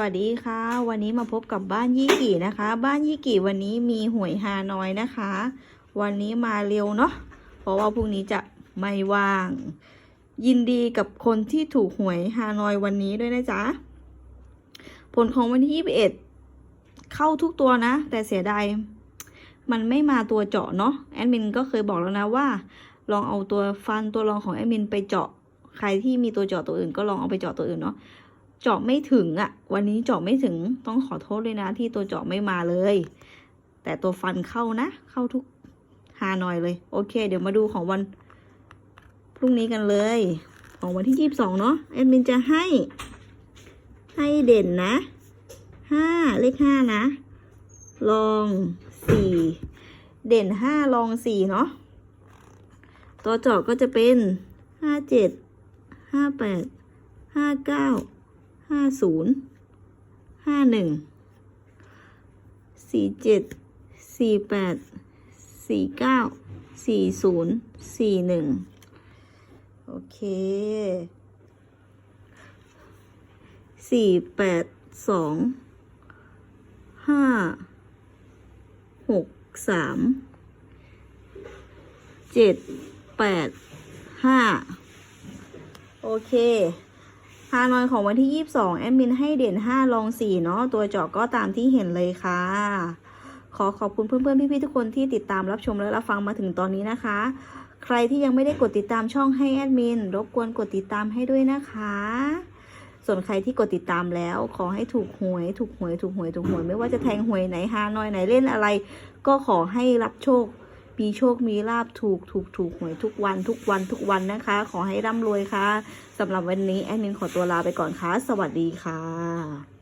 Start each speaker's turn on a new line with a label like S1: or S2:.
S1: วัสดีค่ะ วันนี้มาพบกับบ้านยี่กี่นะคะ บ้านยี่กี่วันนี้มีหวยฮานอยนะคะ วันนี้มาเร็วเนาะเพราะว่าพรุ่งนี้จะไม่ว่าง ยินดีกับคนที่ถูกหวยฮานอยวันนี้ด้วยนะจ๊ะผลของวันที่ 21 เข้าทุกตัวนะ แต่เสียดายมันไม่มาตัวเจาะเนาะแอดมินก็เคยบอกแล้วนะว่า ลองเอาตัวฟันตัวรองของแอดมินไปเจาะ ใครที่มีตัวเจาะตัวอื่น ก็ลองเอาไปเจาะตัวอื่นเนาะ เจาะไม่ถึงอะ่ะ วันนี้เจาะไม่ถึงต้องขอโทษเลยนะที่ตัวเจาะไม่มาเลย แต่ตัวฟันเข้านะ เข้าทุกฮานอยเลย โอเค เดี๋ยวมาดูของวัน พรุ่งนี้กันเลย ของวันที่ยี่สิบสองเนาะแอดมินจะให้ ให้เด่นนะห้าเลขห้านะ ลองสี่เด่นห้าลองสี่เนาะตัวเจาะก็จะเป็นห้าเจ็ดห้าแปดห้าเก้า ห้าศูนย์ห้าหนึ่งสี่เจ็ดสี่แปดสี่เก้าสี่ศูนย์สี่หนึ่งโอเคสี่แปดสองห้าหกสามเจ็ดแปดห้าโอเคานอยของวันที่ 22 แอดมินให้เด่น 5 ลอง 4 เนาะตัวเจาะก็ตามที่เห็นเลยค่ะ ขอขอบคุณเพื่อนๆ พี่ๆ ทุกคนที่ติดตามรับชมและรับฟังมาถึงตอนนี้นะคะ ใครที่ยังไม่ได้กดติดตามช่องให้แอดมิน รบกวนกดติดตามให้ด้วยนะคะ ส่วนใครที่กดติดตามแล้ว ขอให้ถูกหวย ถูกหวย ถูกหวย ถูกหวย ไม่ว่าจะแทงหวยไหนฮานอยไหนเล่นอะไร ก็ขอให้รับโชค มีโชคมีลาบถูกถูกถูกหวยทุกวันทุกวันทุกวันนะคะ ขอให้ร่ำรวยค่ะสำหรับวันนี้แอดมินขอตัวลาไปก่อนค่ะ สวัสดีค่ะ